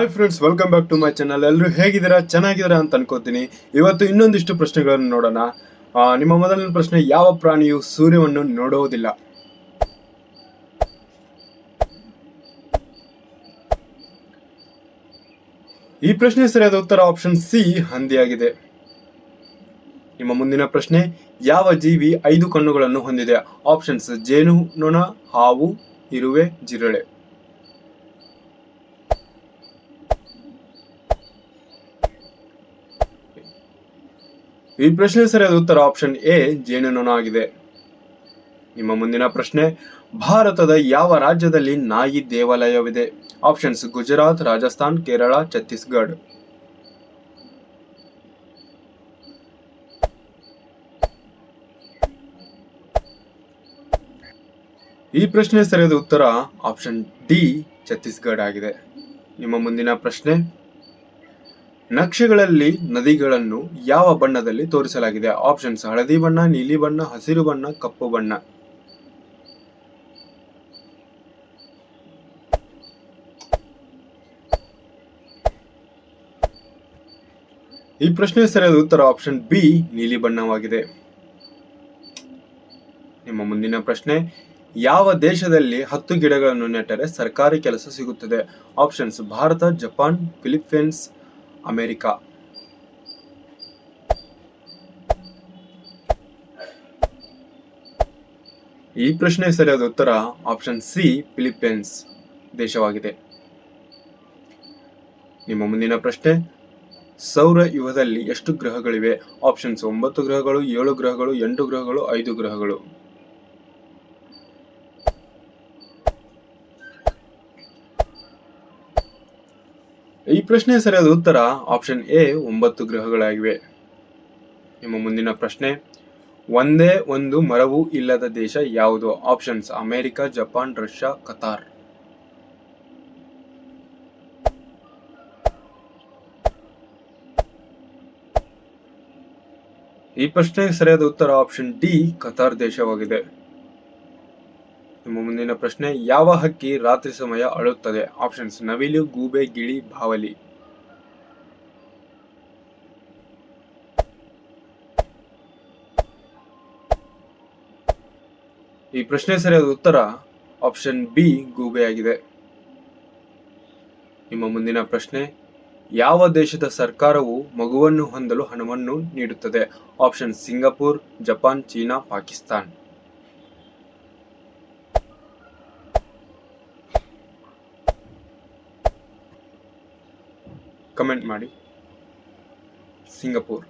Hi friends welcome back to my channel ಎಲ್ಲರೂ ಹೇಗಿದ್ದೀರಾ? ಚೆನ್ನಾಗಿದ್ದೀರಾ ಅಂತ ಅನ್ಕೋತೀನಿ. ಇವತ್ತು ಇನ್ನೊಂದಿಷ್ಟು ಪ್ರಶ್ನೆಗಳನ್ನು ನೋಡೋಣ. ನಿಮ್ಮ ಮೊದಲನೇ ಪ್ರಶ್ನೆ, ಯಾವ ಪ್ರಾಣಿಯು ಸೂರ್ಯವನ್ನು ನೋಡುವುದಿಲ್ಲ? ಈ ಪ್ರಶ್ನೆ ಸರಿಯಾದ ಉತ್ತರ ಆಪ್ಷನ್ ಸಿ ಹಂದಿಯಾಗಿದೆ. ನಿಮ್ಮ ಮುಂದಿನ ಪ್ರಶ್ನೆ, ಯಾವ ಜೀವಿ ಐದು ಕಣ್ಣುಗಳನ್ನು ಹೊಂದಿದೆ? ಆಪ್ಷನ್ಸ್ ಜೇನು, ನೊಣ, ಹಾವು, ಇರುವೆ, ಜಿರಳೆ. ಈ ಪ್ರಶ್ನೆ ಸರಿಯಾದ ಉತ್ತರ ಆಪ್ಷನ್ ಎ ಜೇನುನೊಣ ಆಗಿದೆ ನಿಮ್ಮ ಮುಂದಿನ ಪ್ರಶ್ನೆ, ಭಾರತದ ಯಾವ ರಾಜ್ಯದಲ್ಲಿ ನಾಯಿ ದೇವಾಲಯವಿದೆ? ಆಪ್ಷನ್ಸ್ ಗುಜರಾತ್, ರಾಜಸ್ಥಾನ್, ಕೇರಳ, ಛತ್ತೀಸ್ಗಢ. ಈ ಪ್ರಶ್ನೆ ಸರಿಯಾದ ಉತ್ತರ ಆಪ್ಷನ್ ಡಿ ಛತ್ತೀಸ್ಗಢ ಆಗಿದೆ. ನಿಮ್ಮ ಮುಂದಿನ ಪ್ರಶ್ನೆ ನಕ್ಷೆಗಳಲ್ಲಿ ನದಿಗಳನ್ನು ಯಾವ ಬಣ್ಣದಲ್ಲಿ ತೋರಿಸಲಾಗಿದೆ? ಆಪ್ಷನ್ಸ್ ಹಳದಿ ಬಣ್ಣ, ನೀಲಿ ಬಣ್ಣ, ಹಸಿರು ಬಣ್ಣ, ಕಪ್ಪು ಬಣ್ಣ. ಈ ಪ್ರಶ್ನೆ ಸರಿಯಾದ ಉತ್ತರ ಆಪ್ಷನ್ ಬಿ ನೀಲಿ ಬಣ್ಣವಾಗಿದೆ. ನಿಮ್ಮ ಮುಂದಿನ ಪ್ರಶ್ನೆ, ಯಾವ ದೇಶದಲ್ಲಿ ಹತ್ತು ಗಿಡಗಳನ್ನು ನೆಟ್ಟರೆ ಸರ್ಕಾರಿ ಕೆಲಸ ಸಿಗುತ್ತದೆ? Options Bharat, Japan Philippines America. ಈ ಪ್ರಶ್ನೆ ಸರಿಯಾದ ಉತ್ತರ ಆಪ್ಷನ್ ಸಿ ಫಿಲಿಪ್ಪೀನ್ಸ್ ದೇಶವಾಗಿದೆ. ನಿಮ್ಮ ಮುಂದಿನ ಪ್ರಶ್ನೆ, ಸೌರ ಯುಗದಲ್ಲಿ ಎಷ್ಟು ಗ್ರಹಗಳಿವೆ? ಆಪ್ಷನ್ಸ್ ಒಂಬತ್ತು ಗ್ರಹಗಳು, ಏಳು ಗ್ರಹಗಳು, ಎಂಟು ಗ್ರಹಗಳು, ಐದು ಗ್ರಹಗಳು. ಈ ಪ್ರಶ್ನೆ ಸರಿಯಾದ ಉತ್ತರ ಆಪ್ಷನ್ ಎ ಒಂಬತ್ತು ಗ್ರಹಗಳಾಗಿವೆ. ನಿಮ್ಮ ಮುಂದಿನ ಪ್ರಶ್ನೆ, ಒಂದೇ ಒಂದು ಮರವು ಇಲ್ಲದ ದೇಶ ಯಾವುದು? Options America, Japan, Russia, Qatar. ಈ ಪ್ರಶ್ನೆಗೆ ಸರಿಯಾದ ಉತ್ತರ ಆಪ್ಷನ್ ಡಿ ಕತಾರ್ ದೇಶವಾಗಿದೆ. ನಿಮ್ಮ ಮುಂದಿನ ಪ್ರಶ್ನೆ, ಯಾವ ಹಕ್ಕಿ ರಾತ್ರಿ ಸಮಯ ಅಳುತ್ತದೆ? ಆಪ್ಷನ್ಸ್ ನವಿಲು, ಗೂಬೆ, ಗಿಳಿ, ಬಾವಲಿ. ಈ ಪ್ರಶ್ನೆ ಸರಿಯಾದ ಉತ್ತರ ಆಪ್ಷನ್ ಬಿ ಗೂಬೆಯಾಗಿದೆ ನಿಮ್ಮ ಮುಂದಿನ ಪ್ರಶ್ನೆ, ಯಾವ ದೇಶದ ಸರ್ಕಾರವು ಮಗುವನ್ನು ಹೊಂದಲು ಹಣವನ್ನು ನೀಡುತ್ತದೆ? Option Singapore, Japan, China, Pakistan. Comment ಮಾಡಿ. ಸಿಂಗಪುರ್